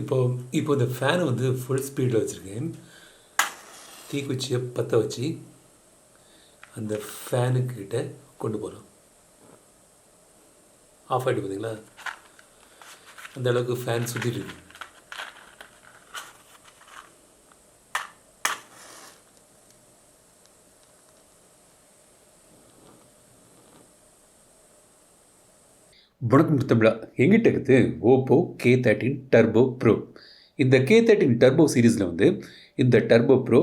இப்போ இப்போ இந்த ஃபேனை வந்து ஃபுல் ஸ்பீடில் வச்சுருக்கேன். தீக்குச்சியை பற்ற வச்சு அந்த ஃபேனுக்கிட்ட கொண்டு போகலாம் ஆஃப் ஆகிட்டு பார்த்தீங்களா அந்த அளவுக்கு ஃபேன் சுற்றிட்டு இருக்கு. வணக்கம் தமிழா எங்கிட்ட இருக்குது Oppo K thirteen turbo pro இந்த கே தேர்ட்டின் டர்போ சீரீஸில் வந்து இந்த டர்போ ப்ரோ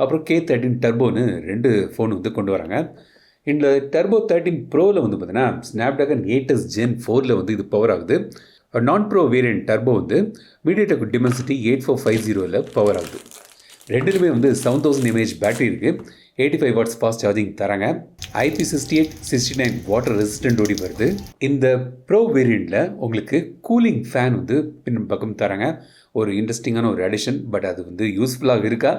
அப்புறம் கே தேர்ட்டின் டர்போன்னு ரெண்டு ஃபோன் வந்து கொண்டு வராங்க. இந்த டர்போ தேர்ட்டின் ப்ரோவில் வந்து பார்த்தீங்கன்னா ஸ்னாப்ட்ராகன் எயிட்டஸ் ஜென் ஃபோரில் வந்து இது பவர் ஆகுது. நான் ப்ரோ வேரியன்ட் டர்போ வந்து MediaTek Dimensity eight four five ஜீரோவில் பவர் ஆகுது. ரெண்டுலுமே வந்து செவன் தௌசண்ட் எம்ஏஹெச் பேட்டரி இருக்குது eighty five watts fast charging தராங்க. IP sixty eight sixty nine water resistant ஓடி வருது. இந்த ப்ரோ வேரியண்ட்டில் உங்களுக்கு கூலிங் ஃபேன் வந்து பின் பக்கம் தராங்க. ஒரு இன்ட்ரெஸ்டிங்கான ஒரு அடிஷன் பட் அது வந்து யூஸ்ஃபுல்லாக இருக்கா?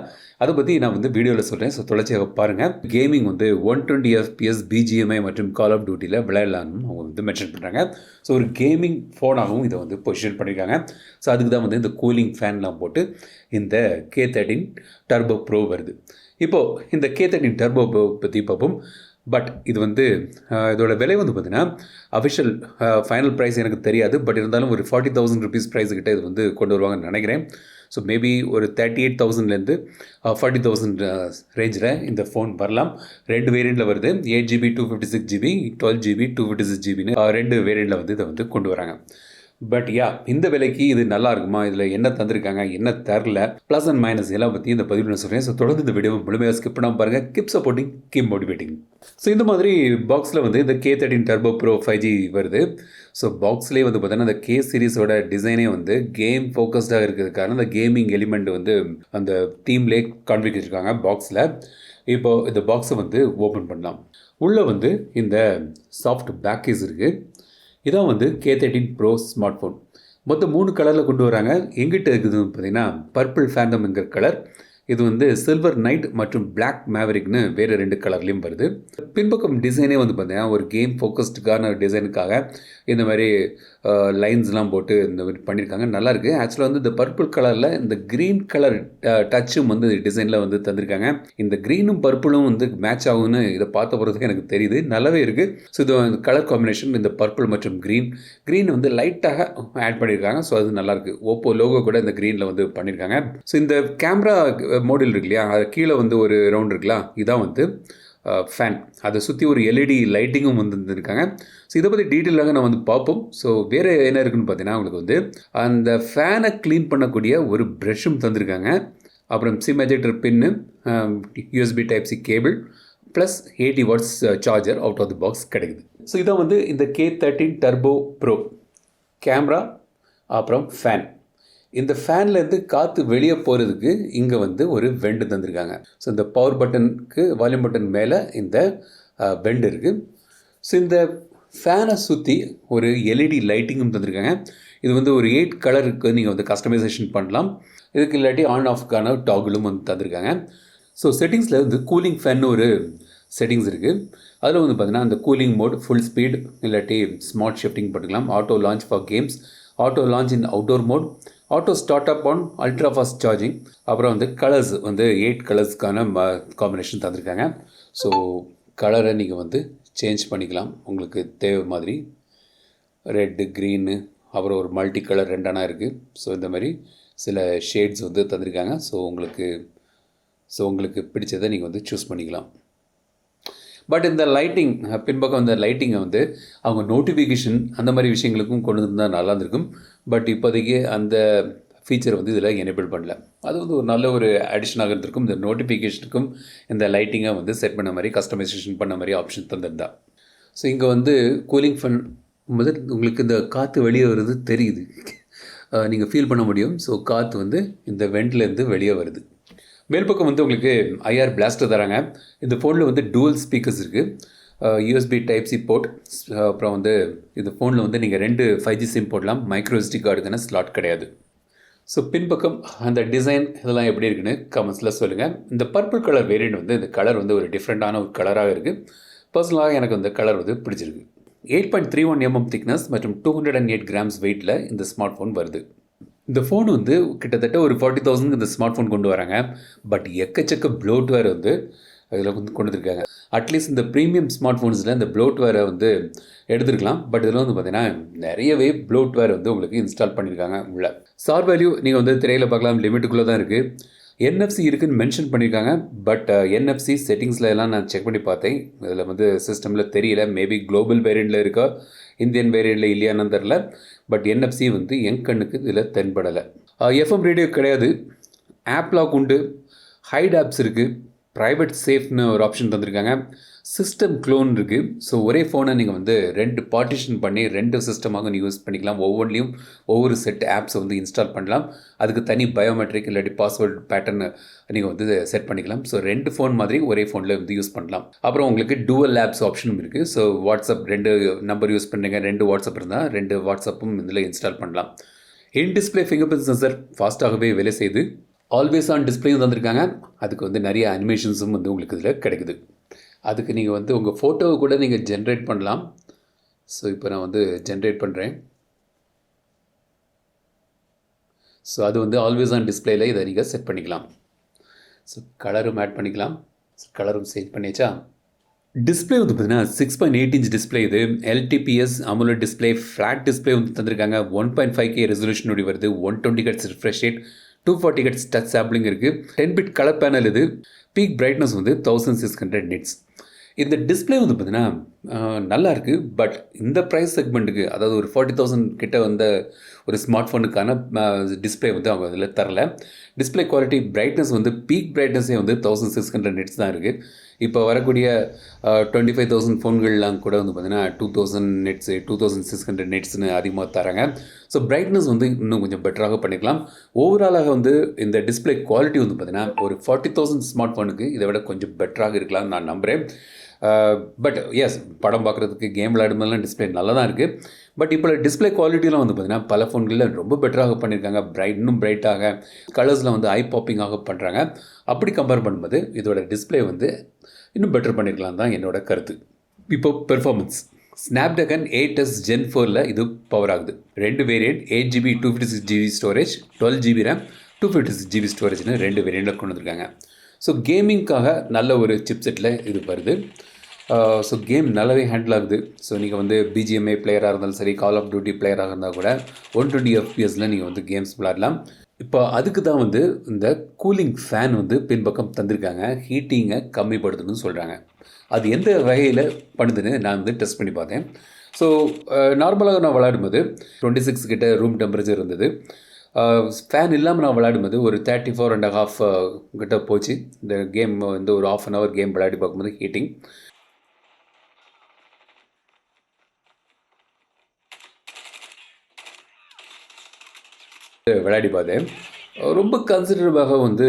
அதை பற்றி நான் வந்து வீடியோவில் சொல்கிறேன் ஸோ தொலைச்சியாக பாருங்கள் கேமிங் வந்து ஒன் டுவெண்ட்டி எஃப்பிஎஸ் பிஜிஎம்ஐ மற்றும் கால் ஆஃப் டியூட்டியில் விளையாடலாம்னு அவங்க வந்து மென்ஷன் பண்ணுறாங்க ஸோ ஒரு கேமிங் ஃபோனாகவும் இதை வந்து பொசிஷன் பண்ணியிருக்காங்க ஸோ அதுக்கு தான் வந்து இந்த கூலிங் ஃபேன்லாம் போட்டு இந்த கே தேர்ட்டின் டர்போ ப்ரோ வருது. இப்போது இந்த கே தேர்ட்டின் டர்போ ப்ரோ பற்றி பார்ப்போம். பட் இது வந்து இதோட விலை வந்து பார்த்தீங்கன்னா அஃபிஷியல் ஃபைனல் ப்ரைஸ் எனக்கு தெரியாது. பட் இருந்தாலும் ஒரு ஃபார்ட்டி தௌசண்ட் ருபீஸ் ப்ரைஸுக்கிட்ட இது வந்து கொண்டு வருவாங்கன்னு நினைக்கிறேன். ஸோ மேபி ஒரு தேர்ட்டி எயிட் தௌசண்ட்லேருந்து ஃபார்ட்டி தௌசண்ட் ரேஞ்சில் இந்த ஃபோன் வரலாம். ரெண்டு வேரியண்ட்டில் வருது. Eight GB two fifty six GB twelve GB two fifty six ஜிபின்னு ரெண்டு வேரியண்ட்டில் வந்து இதை வந்து கொண்டு வராங்க. பட் யா இந்த விலைக்கு இது நல்லா இருக்குமா? இதில் என்ன தந்திருக்காங்க? என்ன தரல? ப்ளஸ் அண்ட் மைனஸ் எல்லாம் பற்றி இந்த பதிவு நான் சொல்கிறேன் ஸோ தொடர்ந்து இந்த வீடியோ முழுமையாக ஸ்கிப் பண்ணாமல் பாருங்கள் keep supporting keep motivating so இந்த மாதிரி பாக்ஸில் வந்து இந்த K thirteen turbo pro five G வருது. ஸோ பாக்ஸ்லேயே வந்து பார்த்தீங்கன்னா அந்த கே சீரிஸோட டிசைனே வந்து கேம் ஃபோக்கஸ்டாக இருக்கிறதுக்கான அந்த கேமிங் எலிமெண்ட் வந்து அந்த தீம்லேயே கான்ஃபிக் வச்சுருக்காங்க பாக்ஸில் இப்போ இந்த பாக்ஸை வந்து ஓப்பன் பண்ணலாம். உள்ளே வந்து இந்த சாஃப்ட் பேக்கேஜ் இருக்குது இதான் வந்து K thirteen pro smart phone மொத்தம் மூணு கலரில் கொண்டு வராங்க. எங்கிட்ட இருக்குதுன்னு பார்த்தீங்கன்னா பர்பிள் ஃபேண்டம்ங்கிற கலர் இது வந்து சில்வர் நைட் மற்றும் பிளாக் மேவரிக்னு வேறு ரெண்டு கலர்லேயும் வருது. பின்பக்கம் டிசைனே வந்து பார்த்தீங்கன்னா ஒரு கேம் ஃபோக்கஸ்டுக்கான டிசைனுக்காக இந்த மாதிரி லைன்ஸ்லாம் போட்டு இந்த மாதிரி பண்ணியிருக்காங்க. நல்லாயிருக்கு ஆக்சுவலாக வந்து இந்த பர்பிள் கலரில் இந்த க்ரீன் கலர் டச்சும் வந்து டிசைனில் வந்து தந்திருக்காங்க. இந்த க்ரீனும் பர்பிளும் வந்து மேட்ச் ஆகும்னு இதை பார்த்த போகிறதுக்கு எனக்கு தெரியுது. நல்லாவே இருக்குது ஸோ இது கலர் காம்பினேஷன் இந்த பர்பிள் மற்றும் க்ரீன் க்ரீன் வந்து லைட்டாக ஆட் பண்ணியிருக்காங்க. ஸோ அது நல்லாயிருக்கு ஓப்போ லோகோ கூட இந்த க்ரீனில் வந்து பண்ணியிருக்காங்க. ஸோ இந்த கேமரா மோடில் இருக்கு இல்லையா? அது கீழே வந்து ஒரு ரவுண்ட் இருக்குல்ல? இதான் வந்து ஃபேன் அதை சுற்றி ஒரு எல்இடி லைட்டிங்கும் வந்து இருந்திருக்காங்க. ஸோ இதை பற்றி டீட்டெயிலாக நான் வந்து பார்ப்போம். ஸோ வேறு என்ன இருக்குன்னு பார்த்தீங்கன்னா உங்களுக்கு வந்து அந்த ஃபேனை க்ளீன் பண்ணக்கூடிய ஒரு ப்ரெஷ்ஷும் தந்திருக்காங்க. அப்புறம் SIM ejector pin USB type C cable plus eighty watts charger out of the box கிடைக்குது. ஸோ இதான் வந்து இந்த K thirteen turbo pro camera அப்புறம் ஃபேன் இந்த ஃபேன்லேருந்து காற்று வெளியே போகிறதுக்கு இங்கே வந்து ஒரு வெண்டு தந்திருக்காங்க. ஸோ இந்த பவர் பட்டனுக்கு வால்யூம் பட்டன் மேலே இந்த வெண்டு இருக்குது ஸோ இந்த ஃபேனை சுற்றி ஒரு எல்இடி லைட்டிங்கும் தந்திருக்காங்க. இது வந்து ஒரு எயிட் கலருக்கு நீங்கள் வந்து கஸ்டமைசேஷன் பண்ணலாம். இதுக்கு இல்லாட்டி ஆன் ஆஃப்க்கான டாகுலும் வந்து தந்திருக்காங்க. ஸோ செட்டிங்ஸில் வந்து கூலிங் ஃபேன் ஒரு செட்டிங்ஸ் இருக்குது அதில் வந்து பார்த்தீங்கன்னா அந்த கூலிங் மோட் ஃபுல் ஸ்பீட் இல்லாட்டி ஸ்மார்ட் ஷிஃப்டிங் பண்ணிக்கலாம். Auto launch for games auto launch in outdoor mode auto start up on ultra fast charging அப்புறம் வந்து கலர்ஸ் வந்து எயிட் கலர்ஸ்க்கான காம்பினேஷன் தந்திருக்காங்க. ஸோ கலரை நீங்கள் வந்து சேஞ்ச் பண்ணிக்கலாம். உங்களுக்கு தேவை மாதிரி. ரெட்டு க்ரீனு அப்புறம் ஒரு மல்டி கலர் ரெண்டானா இருக்குது ஸோ இந்த மாதிரி சில ஷேட்ஸ் வந்து தந்திருக்காங்க. ஸோ உங்களுக்கு ஸோ உங்களுக்கு பிடிச்சதை நீங்கள் வந்து சூஸ் பண்ணிக்கலாம். பட் இந்த லைட்டிங் பின்பக்கம் இந்த லைட்டிங்கை வந்து அவங்க நோட்டிஃபிகேஷன் அந்த மாதிரி விஷயங்களுக்கும் கொண்டு வந்தால் நல்லா இருந்திருக்கும். பட் இப்போதைக்கு அந்த ஃபீச்சர் வந்து இதில் எனேபிள் பண்ணல. அது வந்து ஒரு நல்ல ஒரு அடிஷனாக இருந்திருக்கும். இந்த நோட்டிஃபிகேஷனுக்கும் இந்த லைட்டிங்கை வந்து செட் பண்ண மாதிரி கஸ்டமைசேஷன் பண்ண மாதிரி ஆப்ஷன் தந்திருந்தா. ஸோ இங்கே வந்து கூலிங் ஃபன் முதல் உங்களுக்கு இந்த காற்று வெளியே வருது தெரியுது. நீங்கள் ஃபீல் பண்ண முடியும். ஸோ காற்று வந்து இந்த வெண்ட்லேருந்து வெளியே வருது. மேல் பக்கம் வந்து உங்களுக்கு ஐஆர் பிளாஸ்டர் தராங்க. இந்த ஃபோனில் வந்து டூவல் ஸ்பீக்கர்ஸ் இருக்குது யூஎஸ்பி டைப் சி போர்ட் அப்புறம் வந்து இந்த ஃபோனில் வந்து நீங்கள் ரெண்டு ஃபைவ் ஜி சிம் போடலாம். மைக்ரோ கார்டுக்கான ஸ்லாட் கிடையாது. ஸோ பின்பக்கம் அந்த டிசைன் இதெல்லாம் எப்படி இருக்குன்னு கமெண்ட்ஸில் சொல்லுங்கள் இந்த பர்பிள் கலர் வேரியண்ட் வந்து இந்த கலர் வந்து ஒரு டிஃப்ரெண்ட்டான ஒரு கலராக இருக்குது பர்சனலாக எனக்கு அந்த கலர் வந்து பிடிச்சிருக்கு. Eight point three one mm thickness மற்றும் two hundred and eight grams வெயிட்டில் இந்த ஸ்மார்ட் ஃபோன் வருது. இந்த ஃபோன் வந்து கிட்டத்தட்ட ஒரு ஃபார்ட்டி தௌசண்ட்க்கு இந்த ஸ்மார்ட் ஃபோன் கொண்டு வராங்க. பட் எக்கச்சக்க ப்ளோட்வேர் வந்து அதில் வந்து கொண்டு அட்லீஸ்ட் இந்த ப்ரீமியம் ஸ்மார்ட் ஃபோன்ஸில் இந்த ப்ளோட்வேரை வந்து எடுத்துருக்கலாம். பட் இதில் வந்து பார்த்தீங்கன்னா நிறையவே ப்ளோட்வேர் வந்து உங்களுக்கு இன்ஸ்டால் பண்ணியிருக்காங்க உள்ள. சார் வேல்யூ நீங்கள் வந்து திரையில் பார்க்கலாம். லிமிட்டுக்குள்ளே தான் இருக்குது என்எஃப்சி இருக்குன்னு மென்ஷன் பண்ணியிருக்காங்க பட் என்எஃப்சி செட்டிங்ஸில் எல்லாம் நான் செக் பண்ணி பார்த்தேன். இதில் வந்து சிஸ்டமில் தெரியல. மேபி குளோபல் வேரியண்ட்டில் இருக்கா? இந்தியன் வேரியண்ட்டில் இல்லையான்னு தெரில பட் என்எஃப்சி வந்து என் கண்ணுக்கு இதில் தென்படலை. எஃப்எம் uh, ரேடியோ கிடையாது. ஆப் லாக் உண்டு. ஹைட் ஆப்ஸ் இருக்குது ப்ரைவேட் சேஃப்னு ஒரு ஆப்ஷன் தந்திருக்காங்க. சிஸ்டம் க்ளோன் இருக்குது ஸோ ஒரே ஃபோனை நீங்கள் வந்து ரெண்டு பார்ட்டிஷன் பண்ணி ரெண்டு சிஸ்டமாக நீங்கள் யூஸ் பண்ணிக்கலாம். ஒவ்வொன்றிலையும் ஒவ்வொரு செட் ஆப்ஸை வந்து இன்ஸ்டால் பண்ணலாம். அதுக்கு தனி பயோமெட்ரிக் இல்லாட்டி பாஸ்வேர்டு பேட்டர்னு நீங்கள் வந்து செட் பண்ணிக்கலாம். ஸோ ரெண்டு ஃபோன் மாதிரி ஒரே ஃபோனில் வந்து யூஸ் பண்ணலாம். அப்புறம் உங்களுக்கு டூவல் ஆப்ஸ் ஆப்ஷனும் இருக்குது ஸோ வாட்ஸ்அப் ரெண்டு நம்பர் யூஸ் பண்ணுங்க. ரெண்டு வாட்ஸ்அப் இருந்தால் ரெண்டு வாட்ஸ்அப்பும் இதில் இன்ஸ்டால் பண்ணலாம். In display finger print sensor ஃபாஸ்ட்டாகவே வேலை செய்யுது ஆல்வேஸ் ஆன் டிஸ்பிளேயும் தந்திருக்காங்க. அதுக்கு வந்து நிறைய அனிமேஷன்ஸும் வந்து உங்களுக்கு இதில் கிடைக்குது. அதுக்கு நீங்கள் வந்து உங்கள் ஃபோட்டோவை கூட நீங்கள் ஜென்ரேட் பண்ணலாம். ஸோ இப்போ நான் வந்து ஜென்ரேட் பண்ணுறேன் ஸோ அது வந்து ஆல்வேஸ் ஆன் டிஸ்பிளேயில் இதை நீங்கள் செட் பண்ணிக்கலாம். ஸோ கலரும் ஆட் பண்ணிக்கலாம். கலரும் சேஞ்ச் பண்ணியாச்சா? டிஸ்பிளே வந்து பார்த்தீங்கன்னா six point eight inch display இது. LTPS AMOLED display flat display வந்து தந்திருக்காங்க. ஒன் பாயிண்ட் ஃபைவ் கே ரெசல்யூஷனோட வருது. One twenty hertz refresh rate two forty hertz touch sampling இருக்குது டென் பிட் கலர் பேனல் இது. பீக் பிரைட்னஸ் வந்து தௌசண்ட் சிக்ஸ் ஹண்ட்ரட் நிட்ஸ் இந்த display வந்து பார்த்தீங்கன்னா நல்லா இருக்குது பட் இந்த ப்ரைஸ் செக்மெண்ட்டுக்கு அதாவது ஒரு ஃபார்ட்டி தௌசண்ட் கிட்ட வந்த ஒரு ஸ்மார்ட் ஃபோனுக்கான டிஸ்பிளே வந்து அவங்க அதில் தரல. டிஸ்பிளே குவாலிட்டி பிரைட்னஸ் வந்து பீக் பிரைட்னஸே வந்து தௌசண்ட் சிக்ஸ் ஹண்ட்ரட் நிட்ஸ் தான் இருக்குது இப்போ வரக்கூடிய டுவெண்ட்டி ஃபைவ் தௌசண்ட் ஃபோன்கள்லாம் கூட வந்து பார்த்தீங்கன்னா two thousand nits two thousand six hundred நெட்ஸ்னு அதிகமாக தராங்க. ஸோ பிரைட்னஸ் வந்து இன்னும் கொஞ்சம் பெட்டராக பண்ணிக்கலாம். ஓவராலாக வந்து இந்த டிஸ்பிளே குவாலிட்டி வந்து பார்த்தீங்கன்னா ஒரு ஃபார்ட்டி தௌசண்ட் ஸ்மார்ட் ஃபோனுக்கு இதை விட கொஞ்சம் பெட்டராக இருக்கலாம்னு நான் நம்புகிறேன் பட் எஸ் படம் பார்க்குறதுக்கு கேம் விளையாடும்போதெல்லாம் டிஸ்பிளே நல்லா தான் இருக்குது பட் இப்போ டிஸ்பிளே குவாலிட்டிலாம் வந்து பார்த்திங்கன்னா பல ஃபோன்களில் ரொம்ப பெட்டராக பண்ணியிருக்காங்க பிரைட் இன்னும் பிரைட்டாக கலர்ஸில் வந்து ஐ பாப்பிங்காக பண்ணுறாங்க அப்படி கம்பேர் பண்ணும்போது இதோட டிஸ்பிளே வந்து இன்னும் பெட்டர் பண்ணிக்கலாம் தான் என்னோட கருத்து. இப்போ performance Snapdragon eight S gen ஃபோரில் இது பவர் ஆகுது. ரெண்டு variant eight GB two fifty six GB storage twelve GB RAM two fifty six GB ஸ்டோரேஜ்னு ரெண்டு வேரியண்ட்டில் கொண்டு வந்திருக்காங்க. ஸோ கேமிங்க்காக நல்ல ஒரு சிப்செட்டில் இது வருது. ஸோ கேம் நல்லாவே ஹேண்டில் ஆகுது. ஸோ நீங்கள் வந்து பிஜிஎம்ஏ பிளேயராக இருந்தாலும் சரி கால் ஆஃப் டியூட்டி பிளேயராக இருந்தால் கூட ஒன் டுவெண்ட்டி எஃப்பிஎஸில் நீங்கள் வந்து கேம்ஸ் விளாடலாம் இப்போ அதுக்கு தான் வந்து இந்த கூலிங் ஃபேன் வந்து பின்பக்கம் தந்திருக்காங்க. ஹீட்டிங்கை கம்மிப்படுத்தணும்னு சொல்கிறாங்க அது எந்த வகையில் பண்ணுதுன்னு நான் வந்து டெஸ்ட் பண்ணி பார்த்தேன். ஸோ நார்மலாக நான் விளையாடும்போது டுவெண்ட்டி சிக்ஸ் கிட்ட ரூம் டெம்பரேச்சர் இருந்தது. ஃபேன் இல்லாமல் நான் விளையாடும்போது ஒரு தேர்ட்டி ஃபோர் அண்ட் ஹாஃப் கிட்ட போச்சு. இந்த கேம் வந்து ஒரு ஆஃப் அன் ஹவர் கேம் விளையாடி பார்க்கும்போது ஹீட்டிங் விளையாடி பார்த்தேன் ரொம்ப கன்சிடரபாக வந்து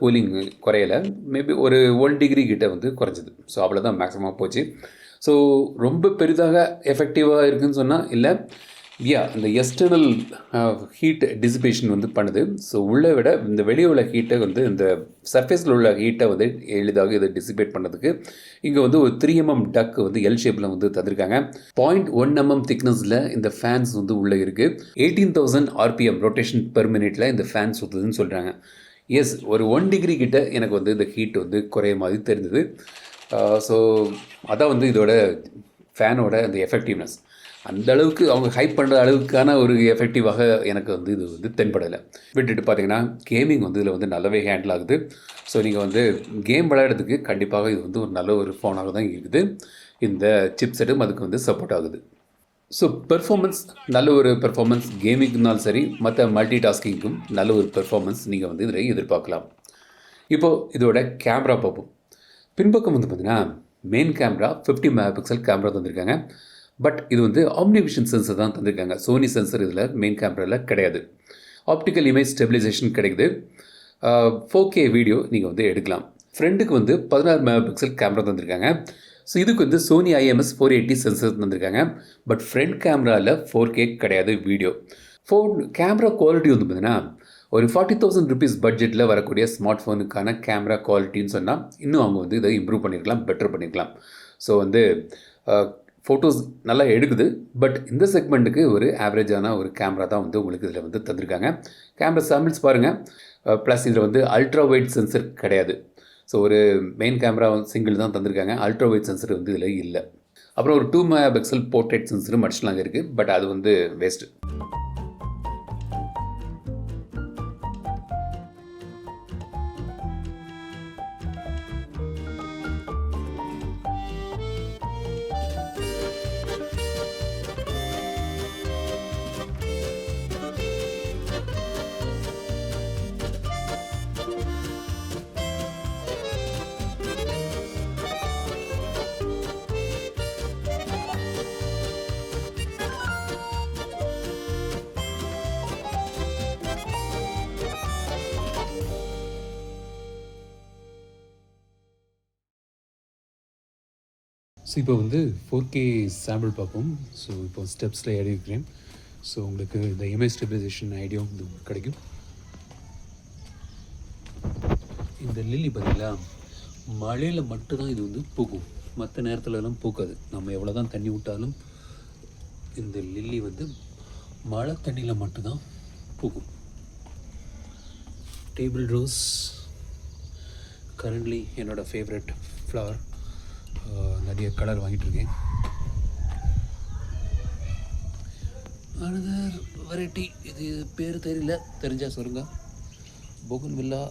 கூலிங் குறையலை. மேபி ஒரு ஒன் டிகிரி கிட்டே வந்து குறைஞ்சிது. ஸோ அவ்வளோதான் மேக்ஸிமம் போச்சு. ஸோ ரொம்ப பெரிதாக எஃபெக்டிவாக இருக்குன்னு சொன்னால் இல்லை யா இந்த எக்ஸ்டர்னல் ஹீட் டிசிபேஷன் வந்து பண்ணுது. ஸோ உள்ளே விட இந்த வெளியே உள்ள ஹீட்டை வந்து இந்த சர்ஃபேஸில் உள்ள ஹீட்டை வந்து எளிதாக இதை டிசிபேட் பண்ணதுக்கு இங்கே வந்து ஒரு த்ரீ எம்எம் டக் வந்து எல் ஷேப்பில் வந்து தந்திருக்காங்க. பாயிண்ட் ஒன் எம்எம் திக்னஸில் இந்த ஃபேன்ஸ் வந்து உள்ளே இருக்குது eighteen thousand RPM rotation per மினிட்டில் இந்த ஃபேன் சுற்றுதுன்னு சொல்கிறாங்க எஸ் ஒரு ஒன் டிகிரி கிட்ட எனக்கு வந்து இந்த ஹீட் வந்து குறைய மாதிரி தெரிஞ்சது. ஸோ uh, அதான் வந்து இதோட ஃபேனோட அந்த எஃபெக்டிவ்னஸ் அந்த அளவுக்கு அவங்க ஹைப் பண்ணுற அளவுக்கான ஒரு எஃபெக்டிவாக எனக்கு வந்து இது வந்து தென்படலை. விட்டுட்டு பார்த்தீங்கன்னா கேமிங் வந்து இதில் வந்து நல்லாவே ஹேண்டில் ஆகுது. ஸோ நீங்கள் வந்து கேம் விளையாடுறதுக்கு கண்டிப்பாக இது வந்து ஒரு நல்ல ஒரு ஃபோனாக தான் இருக்குது. இந்த சிப் செட்டும் அதுக்கு வந்து சப்போர்ட் ஆகுது. ஸோ பெர்ஃபார்மன்ஸ் நல்ல ஒரு பெர்ஃபார்மன்ஸ் கேமிங்னாலும் சரி மற்ற மல்டி டாஸ்கிங்க்கும் நல்ல ஒரு பெர்ஃபார்மன்ஸ் நீங்கள் வந்து இதில் எதிர்பார்க்கலாம். இப்போது இதோட கேமரா பார்ப்போம். பின்பக்கம் வந்து பார்த்தீங்கன்னா main camera fifty megapixel camera தந்திருக்காங்க. பட் இது வந்து ஆம்னிவிஷன் சென்சர் தான் தந்திருக்காங்க. சோனி சென்சர் இதில் மெயின் கேமராவில் கிடையாது. ஆப்டிக்கல் இமேஜ் ஸ்டெபிலைசேஷன் கிடைக்குது. ஃபோர் கே வீடியோ நீங்கள் வந்து எடுக்கலாம். ஃப்ரெண்டுக்கு வந்து பதினாறு மெகா பிக்சல் கேமரா தந்திருக்காங்க. ஸோ இதுக்கு வந்து Sony IMX four eighty sensor தந்திருக்காங்க. பட் ஃப்ரண்ட் கேமராவில் ஃபோர் கே கிடையாது வீடியோ ஃபோன் கேமரா குவாலிட்டி வந்து பார்த்தீங்கன்னா ஒரு ஃபார்ட்டி தௌசண்ட் ருபீஸ் பட்ஜெட்டில் வரக்கூடிய ஸ்மார்ட் ஃபோனுக்கான கேமரா குவாலிட்டின்னு சொன்னால் இன்னும் அவங்க வந்து இதை இம்ப்ரூவ் பண்ணியிருக்கலாம் பெட்டர் பண்ணியிருக்கலாம் ஸோ வந்து ஃபோட்டோஸ் நல்லா எடுக்குது. பட் இந்த செக்மெண்ட்டுக்கு ஒரு ஆவரேஜான ஒரு கேமரா தான் வந்து உங்களுக்கு இதில் வந்து தந்திருக்காங்க. கேமரா சாம்பிள்ஸ் பாருங்கள் ப்ளஸ் இதில் வந்து அல்ட்ரா வைட் சென்சர் கிடையாது. ஸோ ஒரு மெயின் கேமரா சிங்கிள் தான் தந்திருக்காங்க. அல்ட்ரா வைட் சென்சர் வந்து இதில் இல்லை. அப்புறம் ஒரு டூ மெகா பிக்சல் போர்ட்ரேட் சென்சரும் அடிச்சுலாங்க இருக்குது பட் அது வந்து வேஸ்ட்டு ஸோ இப்போ வந்து ஃபோர் கே சாம்பிள் பார்ப்போம். ஸோ இப்போ ஸ்டெப்ஸில் ஏறி இருக்கிறேன். ஸோ உங்களுக்கு இந்த இமேஜ் ஸ்டெபிலைசேஷன் ஐடியா வந்து கிடைக்கும். இந்த லில்லி பார்த்தீங்களா மழையில் மட்டும்தான் இது வந்து பூக்கும். மற்ற நேரத்துலலாம் பூக்காது. நம்ம எவ்வளோ தான் தண்ணி விட்டாலும் இந்த லில்லி வந்து மழை தண்ணியில் மட்டும்தான் பூக்கும். டேபிள் ரோஸ் கரண்ட்லி என்னோடய ஃபேவரட் ஃப்ளவர் நிறைய கலர் வாங்கிட்டு இருக்கேன் அனதர் வெரைட்டி இது பேர் தெரியல தெரிஞ்சா சொல்லுங்க. போகன் வில்லா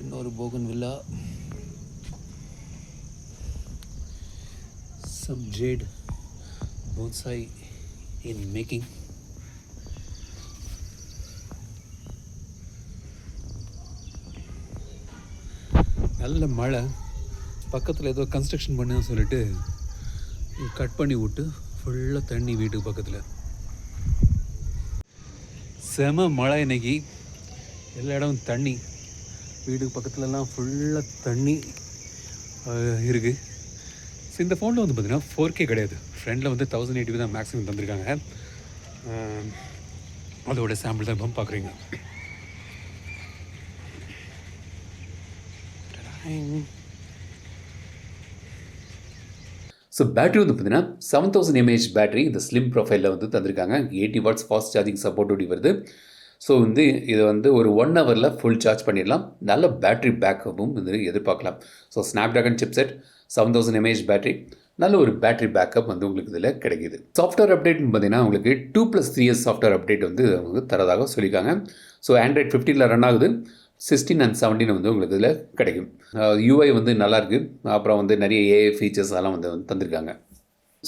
இன்னொரு bougainvillea some jade bonsai in making நல்ல மழை. பக்கத்தில் ஏதோ கன்ஸ்ட்ரக்ஷன் பண்ணு சொல்லிட்டு கட் பண்ணி விட்டு ஃபுல்லாக தண்ணி வீட்டுக்கு பக்கத்தில். செம மழை இன்னைக்கு. எல்லா இடமும் தண்ணி. வீட்டுக்கு பக்கத்துலலாம் ஃபுல்லாக தண்ணி இருக்குது ஸோ இந்த ஃபோனில் வந்து பார்த்தீங்கன்னா ஃபோர் கே கிடையாது. ஃப்ரெண்டில் வந்து தௌசண்ட் எயிட்டி தான் மேக்ஸிமம் தந்திருக்காங்க. அதோட சாம்பிள் தான் இப்போ பார்க்குறீங்க ஸோ பேட்டரி வந்து பார்த்தீங்கன்னா செவன் தௌசண்ட் எம்ஏஹெச் பேட்டரி இந்த ஸ்லிம் ப்ரொஃபைலில் வந்து தந்திருக்காங்க. எயிட்டி வாட்ஸ் ஃபாஸ்ட் சார்ஜிங் சப்போர்ட்டோடி வருது. ஸோ வந்து இதை வந்து ஒரு ஒன் ஹவரில் ஃபுல் சார்ஜ் பண்ணிடலாம். நல்ல பேட்டரி பேக்கப்பும் வந்து எதிர்பார்க்கலாம். So Snapdragon chipset seven thousand mAh battery நல்ல ஒரு பேட்டரி பேக்கப் வந்து உங்களுக்கு இதில் கிடைக்குது. சாஃப்ட்வேர் அப்டேட்னு பார்த்தீங்கன்னா உங்களுக்கு two plus three years software update வந்து அவங்க தரதாக சொல்லியிருக்காங்க. ஸோ ஆண்ட்ராய்ட் ஃபிஃப்டீனில் ரன் ஆகுது. சிக்ஸ்டீன் அண்ட் செவன்டீன் வந்து உங்களுக்கு இதில் கிடைக்கும். யூஐ வந்து நல்லாயிருக்கு அப்புறம் வந்து நிறைய ஏஐ ஃபீச்சர்ஸ் எல்லாம் வந்து தந்திருக்காங்க.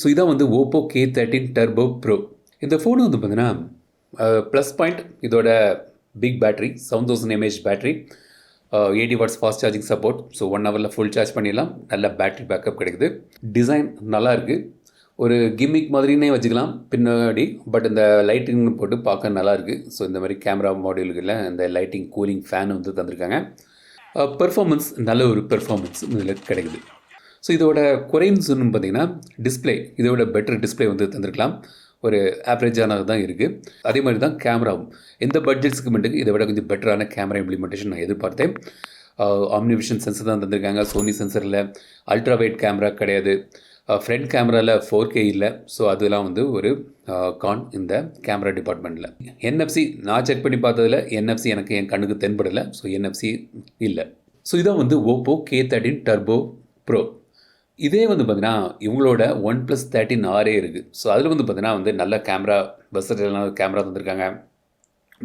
ஸோ இதான் வந்து Oppo K thirteen turbo pro இந்த ஃபோன் வந்து பார்த்தீங்கன்னா ப்ளஸ் பாயிண்ட் இதோட big battery seven thousand mAh battery eighty watts fast charging support so one ஹவரில் ஃபுல் சார்ஜ் பண்ணிடலாம். நல்ல பேட்டரி பேக்கப் கிடைக்குது. டிசைன் நல்லா இருக்குது ஒரு கிம்மிக் மாதிரினே வச்சுக்கலாம் பின்னாடி பட் இந்த லைட்டிங் போட்டு பார்க்க நல்லாயிருக்கு. ஸோ இந்த மாதிரி கேமரா மாடியூல்களில் இந்த லைட்டிங் கூலிங் ஃபேன் வந்து தந்திருக்காங்க. பெர்ஃபார்மன்ஸ் நல்ல ஒரு பெர்ஃபார்மன்ஸ் இதில் கிடைக்குது. ஸோ இதோட குறைன்னு சொன்னு பார்த்தீங்கன்னா டிஸ்ப்ளே இதோட பெட்டர் டிஸ்ப்ளே வந்து தந்திருக்கலாம். ஒரு ஆவரேஜானது தான் இருக்குது அதே மாதிரி தான் கேமராவும் எந்த பட்ஜெட் செக்மெண்ட்டுக்கு இதை விட கொஞ்சம் பெட்டரான கேமரா இம்ப்ளிமெண்டேஷன் நான் எதிர்பார்த்தேன். ஆம்னிவிஷன் சென்சர் தான் தந்திருக்காங்க. சோனி சென்சரில் அல்ட்ரா வைட் கேமரா கிடையாது. ஃப்ரண்ட் கேமராவில் ஃபோர் கே இல்லை. ஸோ அதெல்லாம் வந்து ஒரு கான் இந்த கேமரா டிபார்ட்மெண்ட்டில் என்எஃப்சி நான் செக் பண்ணி பார்த்ததில் என்எஃப்சி எனக்கு என் கண்ணுக்கு தென்படலை. ஸோ என்எஃப்சி இல்லை. ஸோ இதான் வந்து Oppo K thirteen turbo pro இதே வந்து பார்த்தீங்கன்னா இவங்களோட ஒன் ப்ளஸ் தேர்ட்டின் ஆரே இருக்குது ஸோ அதில் வந்து பார்த்தீங்கன்னா வந்து நல்ல கேமரா பஸ்ஸெல்லாம் கேமரா தந்திருக்காங்க.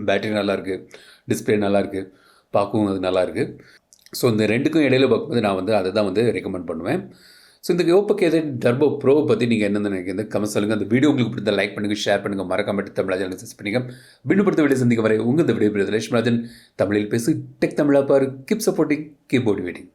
பேட்டரி நல்லாயிருக்கு டிஸ்பிளே நல்லாயிருக்கு பார்க்கவும் அது நல்லாயிருக்கு ஸோ இந்த ரெண்டுக்கும் இடையில பார்க்கும்போது நான் வந்து அதை தான் வந்து ரெக்கமெண்ட் பண்ணுவேன். ஸோ இந்த ஓப்போ கேது டர்போ ப்ரோ பற்றி நீங்கள் என்ன நினைக்கிறது கமெண்ட் சொல்லுங்கள் அந்த வீடியோ உங்களுக்கு பிடித்த லைக் பண்ணுங்கள் ஷேர் பண்ணுங்கள் மறக்காம தமிழாஜன் சஸ் சப்ஸ்கிரைப் பண்ணுங்கள் மீண்டும் படுத்த வீடியோ சந்திக்க வரை உங்கள் இந்த வீடியோ லட்சுமராஜன் தமிழில் பேசு. டெக் தமிழா பாரு கீப் சப்போர்ட்டிங் கீபோர்டு மோட்டிவேட்டிங்